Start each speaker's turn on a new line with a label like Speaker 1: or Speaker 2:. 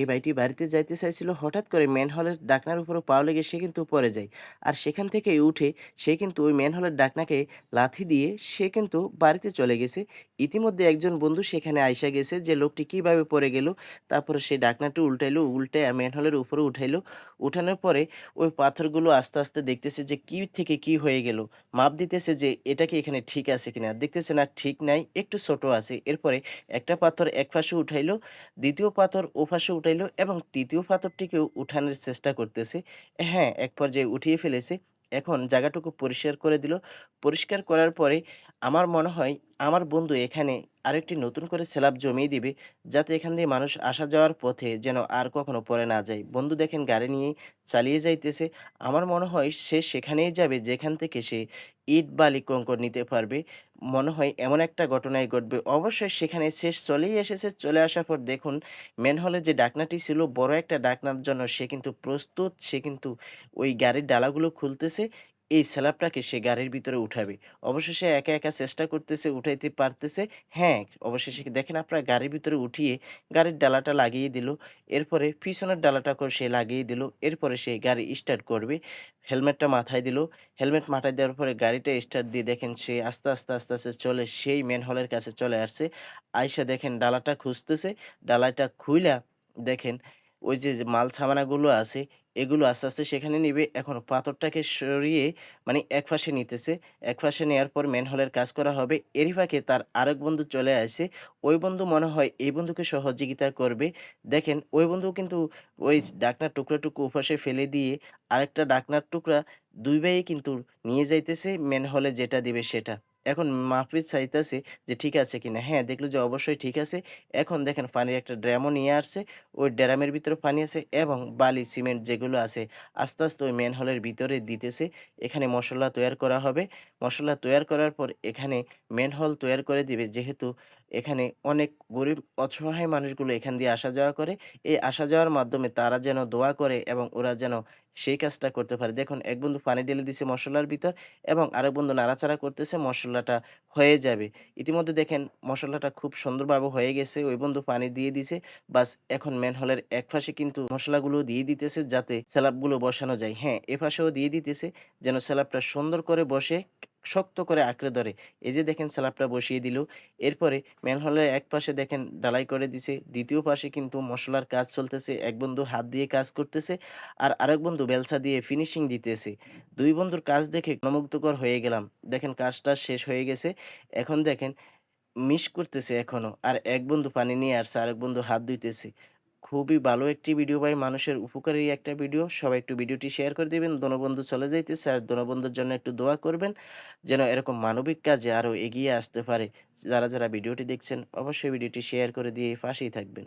Speaker 1: এই ভাইটি বাড়িতে যাইতে চাইছিল, হঠাৎ করে ম্যানহোলের ডাকনার উপরে পা লেগে সে কিন্তু পড়ে যায়। আর সেখান থেকে উঠে সে কিন্তু ওই ম্যানহোলের ডাকনাকে লাথি দিয়ে সে কিন্তু বাড়িতে চলে গেছে। ইতিমধ্যে একজন বন্ধু সেখানে আইসা গেছে যে লোকটি কীভাবে পড়ে গেল, তারপরে সে ডাকনাটি উল্টাইলো, উল্টে ম্যানহোলের উপরে উঠাইলো। উঠানোর পরে ওই পাথরগুলো আস্তে আস্তে দেখতেছে যে কি থেকে কি হয়ে গেল। মাপ দিতেছে যে এটা কি এখানে ঠিক আছে কিনা। দেখতেছে না, ঠিক নাই, একটু ছোট আছে। এরপরে একটা পাথর এক পাশে উঠাইলো, দ্বিতীয় পাথর ও পাশে উঠাইলো এবং তৃতীয় পাথরটিকেও উঠানোর চেষ্টা করতেছে। হ্যাঁ এক পর্যায়ে উঠিয়ে ফেলেছে। এখন জায়গাটুকু পরিষ্কার করে দিল। পরিষ্কার করার পরে আমার মনে হয় আমার বন্ধু এখানে আরেকটি নতুন করে স্ল্যাব জমিয়ে দিবে, যাতে এখান দিয়ে মানুষ আসা যাওয়ার পথে যেন আর কখনো পরে না যায়। বন্ধু দেখেন গাড়ি নিয়ে চালিয়ে যাইতেছে। আমার মনে হয় সে সেখানেই যাবে যেখান থেকে সে ইট বালি কঙ্কর নিতে পারবে। মনে হয় এমন একটা ঘটনাই ঘটবে। অবশ্যই সেখানে শেষ চলেই এসেছে। চলে আসার পর দেখুন মেন হলে যে ডাকনাটি ছিল, বড় একটা ডাকনার জন্য সে কিন্তু প্রস্তুত। সে কিন্তু ওই গাড়ির ডালাগুলো খুলতেছে। এই স্ল্যাবটাকে সে গাড়ির ভিতরে উঠাবে। অবশেষে একা একা চেষ্টা করতেছে, উঠাইতে পারতেছে। হ্যাঁ অবশেষে দেখেন আপনার গাড়ির ভিতরে উঠিয়ে গাড়ির ডালাটা লাগিয়ে দিল। এরপরে পিছনের ডালাটা করে সে লাগিয়ে দিল। এরপরে সে গাড়ি স্টার্ট করবে। হেলমেটটা মাথায় দিল। হেলমেট মাথায় দেওয়ার পরে গাড়িটা স্টার্ট দিয়ে দেখেন সে আস্তে আস্তে আস্তে আস্তে চলে, সেই মেন হলের কাছে চলে আসছে। আইসা দেখেন ডালাটা খুঁজতেছে। ডালাটা খুইলা দেখেন ওই যে মাল সামানাগুলো আছে, এগুলো আস্তে আস্তে সেখানে নিবে। এখন পাথরটাকে সরিয়ে মানে এক পাশে নিতেছে। এক পাশে নেওয়ার পর মেন হলের কাজ করা হবে। এরই ফাঁকে তার আরেক বন্ধু চলে আসে। ওই বন্ধু মনে হয় এই বন্ধুকে সহযোগিতা করবে। দেখেন, ওই বন্ধু কিন্তু ওই ডাকনার টুকরাটুকু ওপাশে ফেলে দিয়ে আরেকটা ডাকনার টুকরা দুই ভাইয়ে কিন্তু নিয়ে যাইতেছে। মেন হলে যেটা দিবে সেটা। এখন মাহফিজ চাইতেছে যে ঠিক আছে কিনা। হ্যাঁ দেখল যে অবশ্যই ঠিক আছে। এখন দেখেন পানির একটা ড্রামও নিয়ে আসছে। ওই ড্রামের ভিতরে পানি আছে এবং বালি, সিমেন্ট যেগুলো আছে আস্তে আস্তে ওই মেন হলের ভিতরে দিতেছে। এখানে মশলা তৈরি করা হবে। মশলা তৈরি করার পর এখানে মেন হল তৈরি করে দিবে। যেহেতু এখানে অনেক গরিব, অসহায় মানুষগুলো এখান দিয়ে আসা যাওয়া করে। এই আসা যাওয়ার মাধ্যমে তারা যেন দোয়া করে এবং ওরা যেন সেই কাজটা করতে পারে। দেখুন, এক বন্ধু পানি ঢেলে দিছে মশলার ভিতর এবং আরেক বন্ধু নাড়াচাড়া করতেছে, মশলাটা হয়ে যাবে। ইতিমধ্যে দেখেন, মশলাটা খুব সুন্দরভাবে হয়ে গেছে, ওই বন্ধু পানি দিয়ে দিছে। বাস, এখন মেন হলের এক পাশে কিন্তু মশলাগুলো দিয়ে দিতেছে যাতে স্যালাপগুলো বসানো যায়। হ্যাঁ এ পাশেও দিয়ে দিতেছে যেন স্যালাপটা সুন্দর করে বসে। শক্ত করে আঁকড়ে ধরে। এই যে দেখেন স্যালাপটা বসিয়ে দিল। এরপরে ম্যানহোলের এক পাশে দেখেন ডালাই করে দিছে। দ্বিতীয় পাশে কিন্তু মশলার কাজ চলতেছে। এক বন্ধু হাত দিয়ে কাজ করতেছে আর আরেক বন্ধু বেলসা দিয়ে ফিনিশিং দিতেছে। দুই বন্ধুর কাজ দেখে মনোমুগ্ধকর হয়ে গেলাম। দেখেন কাজটা শেষ হয়ে গেছে। এখন দেখেন মিস করতেছে এখনও। আর এক বন্ধু পানি নিয়ে আসছে, আরেক বন্ধু হাত ধুইতেছে। খুবই ভালো একটি ভিডিও ভাই। মানুষের উপকারী একটা ভিডিও সবাই একটু ভিডিওটি শেয়ার করে দিবেন। দনবন্ধু চলে যাইতেছে আর দনবন্ধুর জন্য একটু দোয়া করবেন যেন এরকম মানবিক কাজে আরও এগিয়ে আসতে পারে। যারা যারা ভিডিওটি দেখছেন, অবশ্যই ভিডিওটি শেয়ার করে দিয়ে পাশেই থাকবেন।